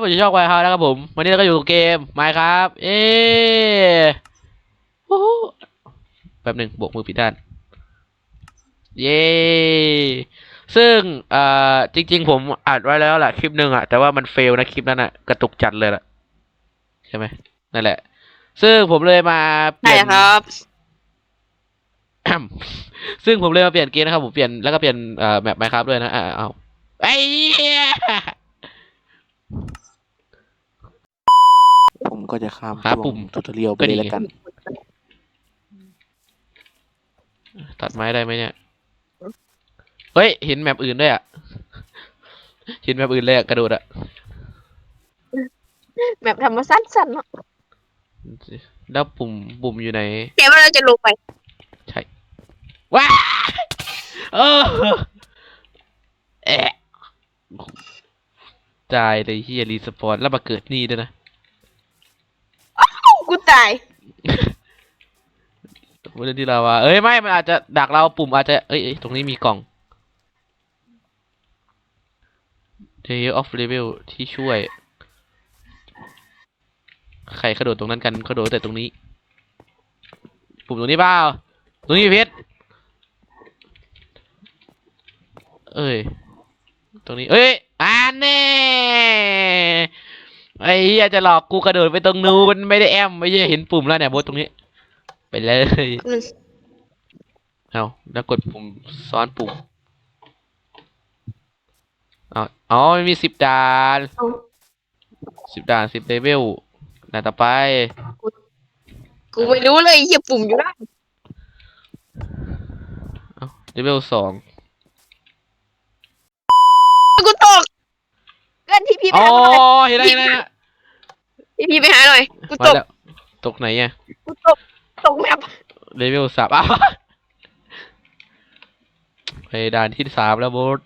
ด้วยนะครับผมจะชอบไวท์เฮาส์นะครับผม วันนี้เราก็อยู่กับเกมไมครับ เอ๊วู้ฮู้แป๊บหนึ่งโบกมือผิดด้าน เย้ ซึ่งเอ่อจริง ๆ ผมอัดไว้แล้วแหละคลิปหนึ่งอะแต่ว่ามันเฟลนะคลิปนั้นอะกระตุกจัดเลยล่ะ ใช่ไหมนั่นแหละ ซึ่งผมเลยมาเปใช่ลี่ยนครับ ซึ่งผมเลยมาเปลี่ยนเกมนะครับผมเปลี่ยนแล้วก็เปลี่ยนเอ่อแมปไมครับด้วยนะอ่าเอาไอ้เหี้ย ผม ก็จะข้ามหาช่วงปุ่มทูตอเรียลไปก็เลนี่ยแล้วกัน ตัดไม้ได้ไหมเนี่ย เฮ้ย เห็นแมปอื่นด้วยอะ เห็นแมปอื่นเลยอะกระโดดอะ แบบธรรมสั้นๆเนาะแล้วปุ่มปุ่มอยู่ไหน แกว่าเราจะลงไปใช่ว้าเออแอะตายเลยเฮียรีสปอนแล้วมาเกิดนี่ด้วยนะ กูตายวันที่เราว่าเอ้ยไม่ มันอาจจะดักเราปุ่มอาจจะเอ้ยเอ้ยตรงนี้มีกล่อง Day of Level ที่ช่วย ใครกระโดดตรงนั้นกันกระโดดแต่ตรงนี้ ปุ่มตรงนี้เปล่าตรงนี้มีเพชรเอ้ย ตรงนี้ เอ้ยอ่านแน่ ไอ้เหี้ยจะหลอกกูกระโดดไปตรงนู้นมันไม่ได้แอมไม่ใช่เห็นปุ่มแล้วเนี่ยโบทตรงนี้ ไปเลยมันเอาแล้วกดปุ่มซ้อนปุ่มเอาอ๋อมันมีสิบด่านเอาสิบด่านสิบเลเวลด่านต่อไปกูไม่รู้เลยเหยียบปุ่มอยู่แล้วเอาเลเวลสอง กูตกเล่นพี่พี่ไป อ๋อหาหน่อยเห็นแล้วเห็นแล้วเห็นแล้วพี่พี่ไปหาหน่อย กูมาตก แล้วตกไหนอะกูตก ตกแมปเลเวลสามอ้าวไปด่านที่สามแล้วโบส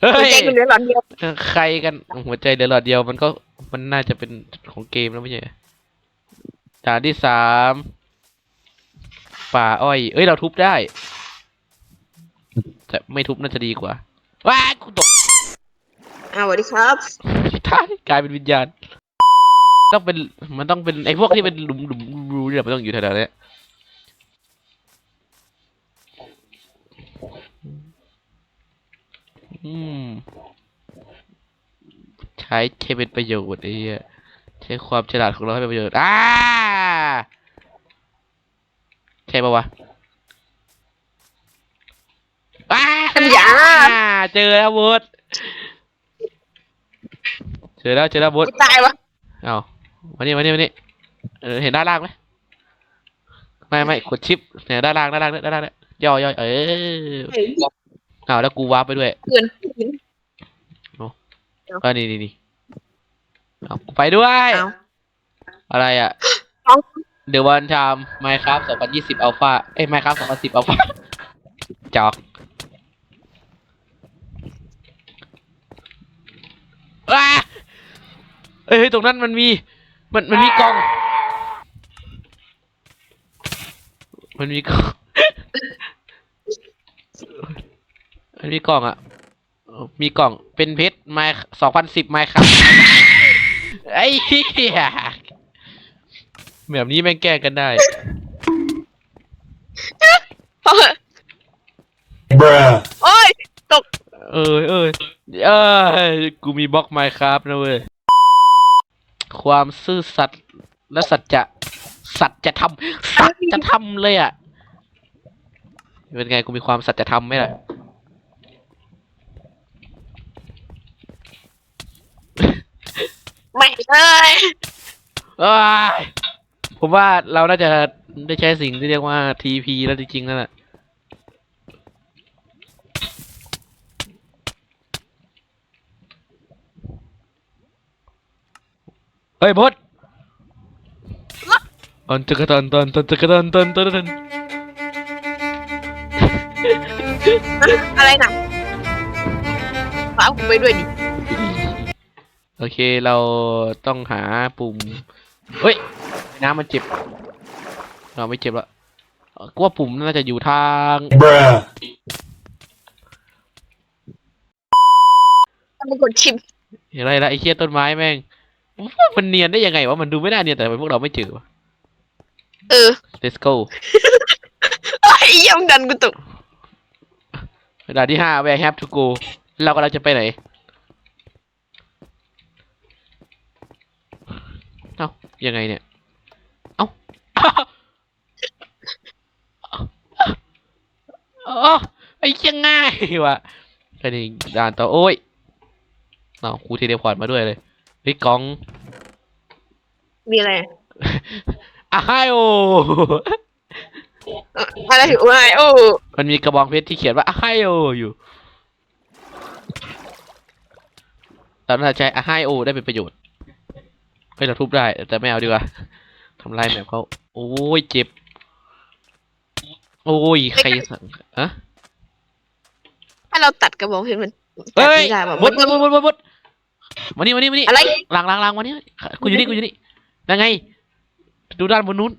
เฮ้หัวใจยกูเหลือหลอดเดียวใครกันหัวใจเหลือหลอดเดียวมันก็มันน่าจะเป็นของเกมแล้วไม่ใช่เหรอด่านที่สามป่าอ้อย เอ้ยเราทุบได้ แต่ไม่ทุบน่าจะดีกว่า ว้ายกูตก อ้าวสวัสดีครับท้ายกลายเป็นวิญญาณ ต้องเป็นมันต้องเป็นไอ้พวกที่เป็นหลุมหลุมรูเนี่ยมันต้องอยู่แถวๆเนี้ยอืม ใช้ใช้เป็นประโยชน์ไอ้เหี้ยใช้ความฉลาดของเราให้เป็นประโยชน์อ่าใช่ปะวะอ้าปัญญา เจอแล้วบด เจอแล้วเจอแล้วบดกูตายวะเอามานี่มานี่มานี่เออเห็นด้านล่างไหมไม่ไม่กดชิปเนี่ยด้านล่างด้านล่างด้านล่างเนี่ยย่อย่อเออเฮ้ยเอาแล้วกูวาร์ปไปด้วยเกิน ก็นี่นี่นี่เอากูไปด้วย เอาอะไรอะเอา เดี๋ยววันทำไมครับ2020อัลฟาเอ้ยไมครับ2010อัลฟาจอกว้าเอ้ยเฮ้ยตรงนั้นมันมี มันมันมีกล่อง มันมีกล่อง มันมีกล่องอะเออมีกล่องเป็นเพชรไม2010ไมครับไอ้เหี้ยแบบนี้แม่งแก้กันได้ Bruh. โอ้ยเออเออเออกูมีบล็อกไมครับนะเว้ย ความซื่อสัตย์และสัจจะสัจจะทำสัจจะทำเลยอะเป็นไงกูมีความสัจจะทำไหมล่ะไม่เลยเอ้ยผมว่าเราน่าจะได้ใช้สิ่งที่เรียกว่า TP แล้วจริงๆนั่นแหละ เฮ้ยพดอันจะกระตันตันตันจะกระตันตันตันตันอะไรหนักฝากกูไปด้วยดิโอเคเราต้องหาปุ่มเฮ้ยน้ำมันเจ็บเราไม่เจ็บละเอ่อกูว่าปุ่มน่าจะอยู่ทาง Bruh. ถ้ามึงกดชิปอะไรละไอ้เชี่ยต้นไม้แม่ง มันเนียนได้ยังไงวะมันดูไม่น่าเนียนแต่ทำไมพวกเราไม่เจอวะ เออ let's go ไอ้เยี่ยมดันกูตกด่านที่ห้า where have to go เรากำลังจะไปไหน เอ้า ยังไงเนี่ย เอ้าอ๋อไอ้เชี่ยง่ายวะแค่นี้ด่านต่อ โอ้ยเอาครูเทเลพอร์ตมาด้วยเลยเฮ้ยกล่อง มีอะไรอ้ายโอเอ่ออะไรถึงว่าโอ้มันมีกระบองเพชรที่เขียนว่าอ้ายโออยู่ตอนนั้นใช้อ้ายโอได้เป็นประโยชน์เฮ้ยเราทุบได้ แต่ไม่เอาดีกว่าทำลายแมปเขาโอ้ยเจ็บ โอ้ยใครสั่งอะถ้าเราตัดกระบอกเพชรมันตัดเฮ้ยไม่ได้แบบบดบดบดบดบดบดมานี่มานี่มานี่อะไรล้างล้างล้างมานี่กูอยู่นี่กูอยู่นี่ ยังไง ดูด้านบนนู้น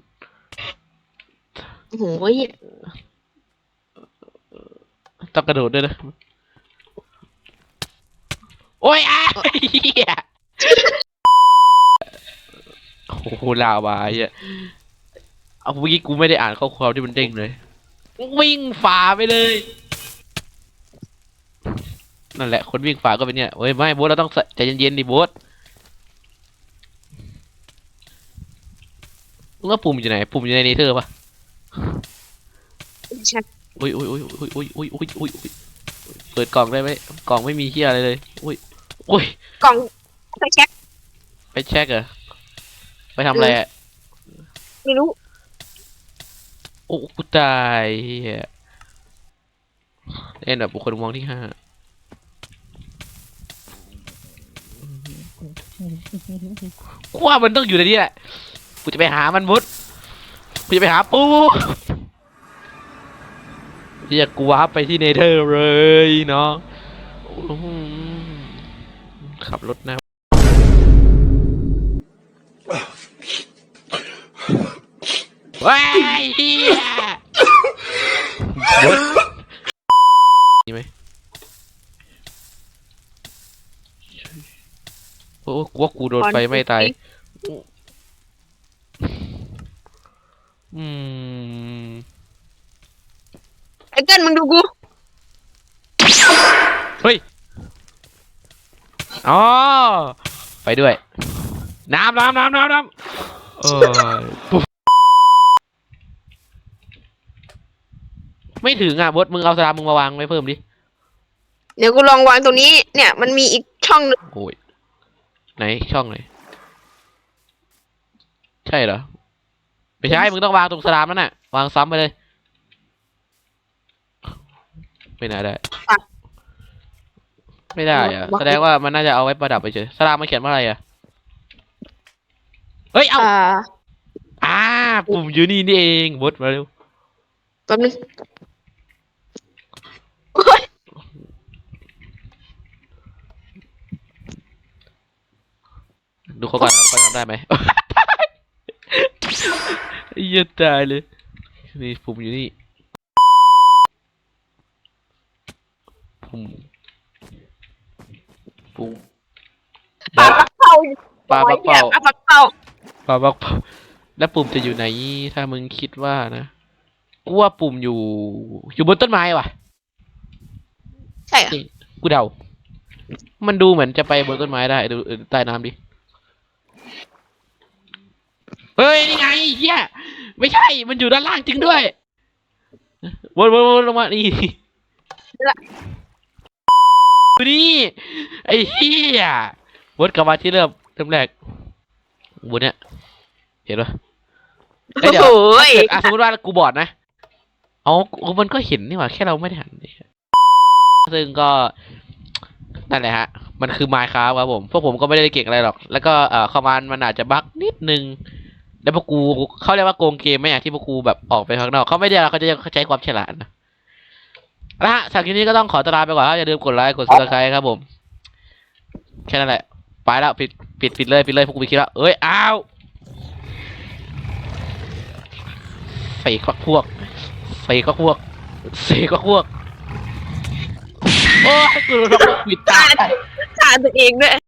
โอ้โหต้องกระโดดด้วยนะ โอ้ยอ้าเหี้ยโอ้โหลาวาไอ้เหี้ยเอาเมื่อกี้กูไม่ได้อ่านข้อความที่มันเด้งเลย วิ่งฝ่าไปเลย นั่นแหละ คนวิ่งฝ่าก็เป็นเนี่ยเฮ้ย ไม่โบ๊ทเราต้องใจเย็นๆดิโบ๊ท มึงว่าปุ่มอยู่ไหน ปุ่มอยู่ในเนเธอร์ปะใช่อุ้ยอุ้ยอุ้ยอุ้ยอุ้ยอุ้ยอุ้ยอุ้ยอุ้ยเปิดกล่องได้ไหมกล่องไม่มีเฮียอะไรเลยอุ้ยอุ้ยกล่องไปเช็คไปเช็คเหรอไปทำอะไรอะไม่รู้โอ้กูตายเฮียเล่นแบบบุคคลมองที่ห้ากูว่ามันต้องอยู่ในนี้แหละ กูจะไปหามันมุดกูจะไปหาปูเฮียกูวาร์ปไปที่เนเธอร์เลยเนาะขับรถนะว้ายเฮียนี่ไหมโอ้กูว่ากูโดนไฟไม่ตาย อืมไอ้เกิลมึงดูกู เฮ้ยอ๋อไปด้วย น้ำน้ำน้ำน้ำน้ำเออปุ๊บไม่ถึงอะบดมึงเอาสลามมึงมาวางไว้เพิ่มดิ เดี๋ยวกูลองวางตรงนี้ เนี่ย มันมีอีกช่องหนึงโอ้ยไหนช่องไหนใช่เหรอ ไม่ใช่ มึงต้องวางตรงสลามนั่นน่ะ วางซ้ำไปเลย ไม่น่าได้ ไม่ได้อะแสดงว่ามันน่าจะเอาไว้ประดับไปเฉยสลามมันเขียนว่าอะไรอะเฮ้ย เอาอ่าอ่าปุ่มอยู่นี่นี่เองบดมาเร็วแป๊บนึงโอ๊ยดูเขาก่อนนะเขาทำได้ไหม เหี้ยตายเลย นี่ปุ่มอยู่นี่ปุ่มปุ่มปลาปักเป้าปลาปักเป้าปลาปักเป้าปาบักเผาแล้วปุ่มจะอยู่ไหน ถ้ามึงคิดว่านะกูว่าปุ่มอยู่ อยู่บนต้นไม้ว่ะ ใช่เหรอกูเดา มันดูเหมือนจะไปบนต้นไม้ได้ ดูเออใต้น้ำดิ เฮ้ยนี่ไงเฮียไม่ใช่ มันอยู่ด้านล่างจริงด้วยวนวนวนลงมานี่ดูนี่ไอ้เฮียวนกลับมาที่เริ่มเริ่มแรกบนเนี้ยเห็นปะเอ้ยเดี๋ยวโอ้ยเกิดอะสมมติว่ากูบอดนะเอากูมันก็เห็นนี่หว่าแค่เราไม่ได้หันซึ่งก็นั่นแหละฮะ มันคือ Minecraft ครับผม พวกผมก็ไม่ได้เก่งอะไรหรอก แล้วก็เอ่อคอมมานด์มันอาจจะบั๊กนิดนึง แล้วพวกกูเขาเรียกว่าโกงเกมไหมอะที่พวกกูแบบออกไปข้างนอกเขาไม่ได้เขาจะใช้ความฉลาดนะแล้วฮะสำหรับคลิปนี้ก็ต้องขอตัวลาไปก่อนครับอย่าลืมกดไลค์กดซับสไครต์ครับผมแค่นั้นแหละไปแล้วปิดปิดปิดเลยปิดเลยพวกกูไปคิดแล้วเอ้ยอ้าวใส่ควักพวกใส่ควักพวกใส่ควักพวกโอ้ยกูโดนควิดตาฆ่าตัวเองด้วย